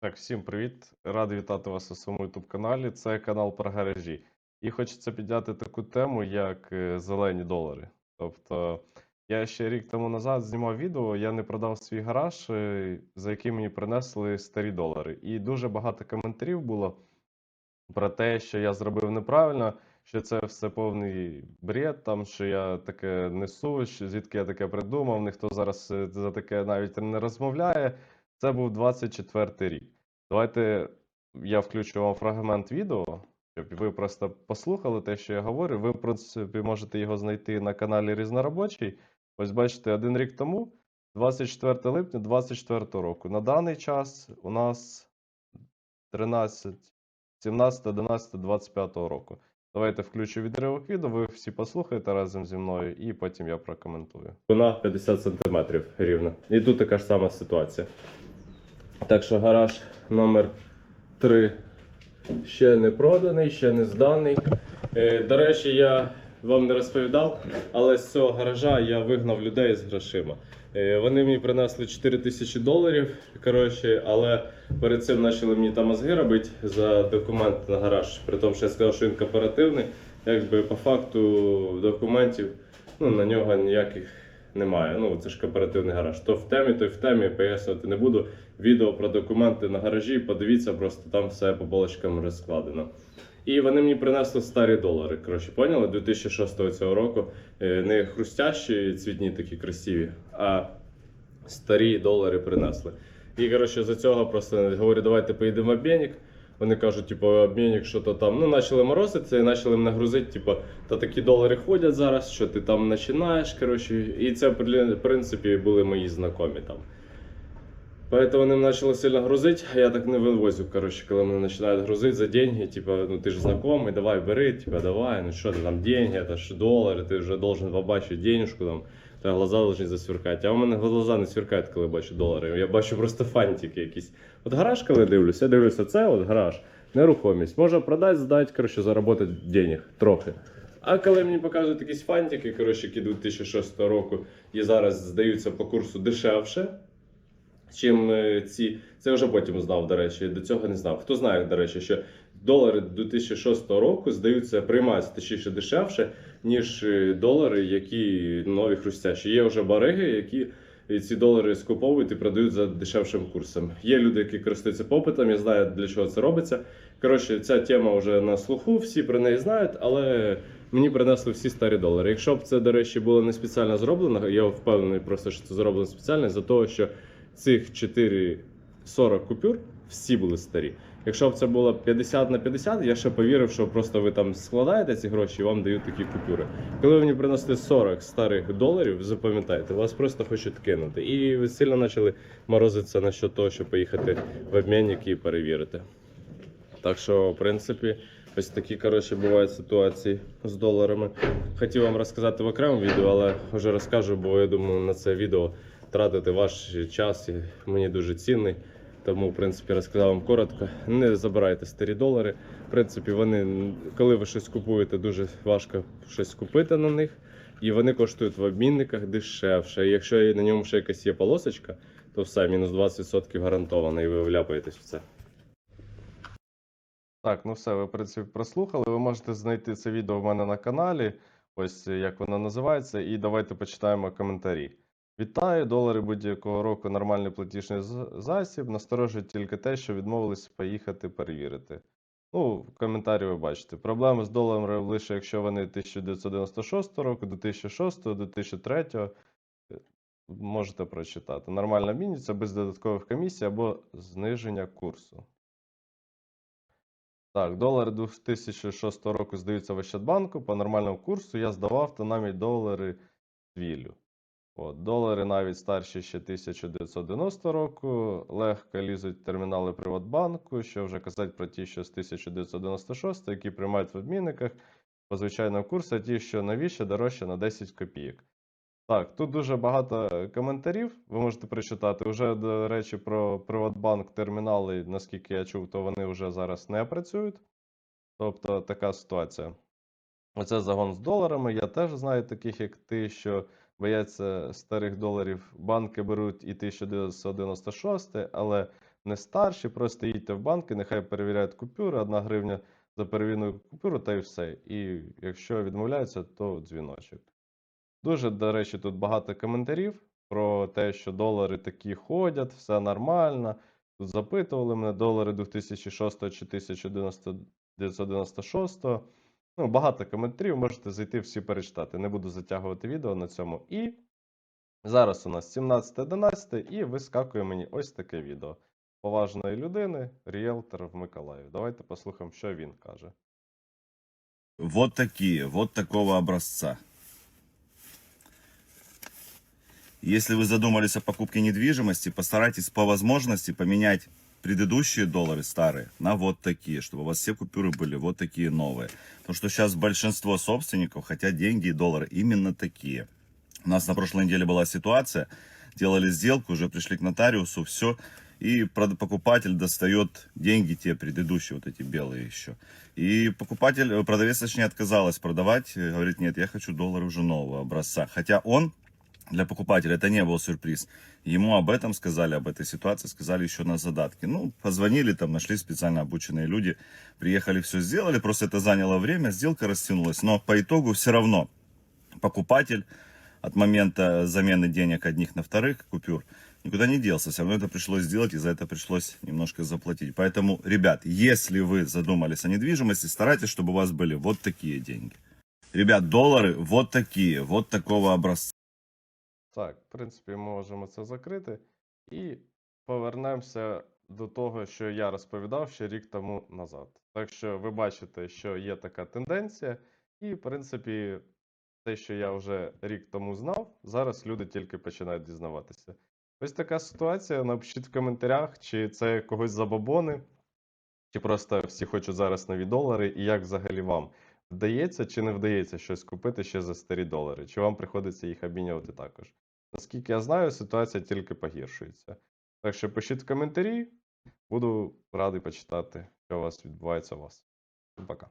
Так, всім привіт! Радий вітати вас у своєму YouTube каналі. Це канал про гаражі. І хочеться підняти таку тему, як е, зелені долари. Тобто, я ще рік тому назад знімав відео, я не продав свій гараж, е, за який мені принесли старі долари. І дуже багато коментарів було про те, що я зробив неправильно, що це все повний бред, там, що я таке несу, що звідки я таке придумав, ніхто зараз е, за таке навіть не розмовляє. Це був 24 рік. Давайте я включу вам фрагмент відео, щоб ви просто послухали те, що я говорю. Ви, в принципі, можете його знайти на каналі Різноробочий. Ось бачите, один рік тому, 24 липня 2024 року. На даний час у нас 13, 17, 11, 25 року. Давайте включу відривок відео, ви всі послухаєте разом зі мною, і потім я прокоментую. Вона 50 см рівно. І тут така ж сама ситуація. Так що гараж номер 3 ще не проданий, ще не зданий. Е, До речі, я вам не розповідав, але з цього гаража я вигнав людей з грошима. Е, Вони мені принесли 4 тисячі доларів, коротше, але перед цим почали мені там мозги робити за документ на гараж. При тому, що я сказав, що він кооперативний, якби по факту документів ну, на нього ніяких немає. Ну, це ж кооперативний гараж. То в темі, то й в темі пояснювати не буду. Відео про документи на гаражі, подивіться, просто там все по полочкам розкладено. І вони мені принесли старі долари. Коротше, поняли? 2006 цього року. Е, Не хрустящі, цвітні такі красиві, а старі долари принесли. І коротше, за цього просто говорю, давайте поїдемо в обмінник. Вони кажуть, типу, обмінник, що то там. Ну, почали морозитися і почали мене грузити, типу, та такі долари ходять зараз, що ти там починаєш. Коротше, і це, в принципі, були мої знайомі там. Поэтому вони почали сильно грузити, а я так не вивозю, коротше, коли мене починають грузити за деньги, типа, ну ти ж знайомий, давай бери, типа, давай, ну що ти там, деньги, це ж долари, ти вже должен побачити денежку там, та глаза должны засверкати. А у мене глаза не сверкають, коли бачу долари. Я бачу просто фантики якісь. От гараж, коли дивлюся, я дивлюся, це от гараж, нерухомість. Можна продати, здати, коротше, заробити денег трохи. А коли мені показують якісь фантики, коротше, які 2006 року і зараз здаються по курсу дешевше, чим е, ці. Це вже потім знав, до речі, до цього не знав. Хто знає, до речі, що долари 2006 року здаються, приймаються точніше дешевше, ніж е, долари, які нові хрустящі. Є вже бариги, які ці долари скуповують і продають за дешевшим курсом. Є люди, які користуються попитом, я знаю, для чого це робиться. Коротше, ця тема вже на слуху, всі про неї знають, але мені принесли всі старі долари. Якщо б це, до речі, було не спеціально зроблено, я впевнений просто, що це зроблено спеціально, за того, що цих 4,40 купюр всі були старі. Якщо б це було 50 на 50, я ще повірив, що просто ви там складаєте ці гроші і вам дають такі купюри. Коли ви мені принесли 40 старих доларів, запам'ятайте, вас просто хочуть кинути. І ви сильно почали морозитися на що того, щоб поїхати в обмінник і перевірити. Так що, в принципі, ось такі коротше бувають ситуації з доларами. Хотів вам розказати в окремому відео, але вже розкажу, бо я думаю, на це відео тратити ваш час мені дуже цінний. Тому, в принципі, розказав вам коротко. Не забирайте старі долари. В принципі, вони, коли ви щось купуєте, дуже важко щось купити на них. І вони коштують в обмінниках дешевше. Якщо на ньому ще якась є полосочка, то все, мінус 20% гарантовано, і ви вляпаєтесь в це. Так, ну все, ви в принципі прослухали. Ви можете знайти це відео в мене на каналі. Ось як воно називається, і давайте почитаємо коментарі. Вітаю, долари будь-якого року нормальний платіжний засіб. Насторожить тільки те, що відмовились поїхати перевірити. Ну, в коментарі ви бачите. Проблеми з доларом лише якщо вони 1996 року, 2006, 2003. е, Можете прочитати. Нормальна мініця без додаткових комісій або зниження курсу. Так, долари 2006 року здаються в Ощадбанку. По нормальному курсу я здавав то навіть долари вілю. От, долари навіть старші ще 1990 року. Легко лізуть термінали Приватбанку, що вже казати про ті, що з 1996, які приймають в обмінниках по звичайному курсу, а ті, що новіше, дорожче на 10 копійок. Так, тут дуже багато коментарів. Ви можете прочитати. Уже, до речі, про Приватбанк термінали, наскільки я чув, то вони вже зараз не працюють. Тобто така ситуація. Оце загон з доларами. Я теж знаю таких, як ти, що бояться старих доларів. Банки беруть і 1996, але не старші, просто їдьте в банки, нехай перевіряють купюри, одна гривня за перевірну купюру, та й все. І якщо відмовляються, то дзвіночок. Дуже, до речі, тут багато коментарів про те, що долари такі ходять, все нормально. Тут запитували мене долари 2006 чи 1996. Ну, багато коментарів, можете зайти всі перечитати. Не буду затягувати відео на цьому. І зараз у нас 17.11 і вискакує мені ось таке відео. Поважної людини, ріелтор в Миколаєві. Давайте послухаємо, що він каже. Вот такие, вот такого образца. Если вы задумались о покупке недвижимости, постарайтесь по возможности поменять предыдущие доллары старые на вот такие, чтобы у вас все купюры были вот такие новые. Потому что сейчас большинство собственников хотят деньги и доллары именно такие. У нас на прошлой неделе была ситуация, делали сделку, уже пришли к нотариусу, все, и покупатель достает деньги те предыдущие, вот эти белые еще. И покупатель, э, продавец точнее отказалась продавать, э, говорит, нет, я хочу доллары уже нового образца. Хотя он, для покупателя, это не был сюрприз. Ему об этом сказали, об этой ситуации сказали еще на задатке. Ну, позвонили, там нашли специально обученные люди, приехали, все сделали, просто это заняло время, сделка растянулась. Но по итогу все равно покупатель от момента замены денег одних на вторых купюр никуда не делся. Все равно это пришлось сделать, и за это пришлось немножко заплатить. Поэтому, ребят, если вы задумались о недвижимости, старайтесь, чтобы у вас были вот такие деньги. Ребят, доллары вот такие, вот такого образца. Так, в принципі, можемо це закрити. І повернемося до того, що я розповідав ще рік тому назад. Так що ви бачите, що є така тенденція, і, в принципі, те, що я вже рік тому знав, зараз люди тільки починають дізнаватися. Ось така ситуація. Напишіть в коментарях, чи це когось забобони, чи просто всі хочуть зараз нові долари, і як взагалі вам вдається чи не вдається щось купити ще за старі долари, чи вам приходиться їх обмінювати також. Наскільки я знаю, ситуація тільки погіршується. Так що пишіть коментарі, буду радий почитати, що у вас відбувається у вас. Пока.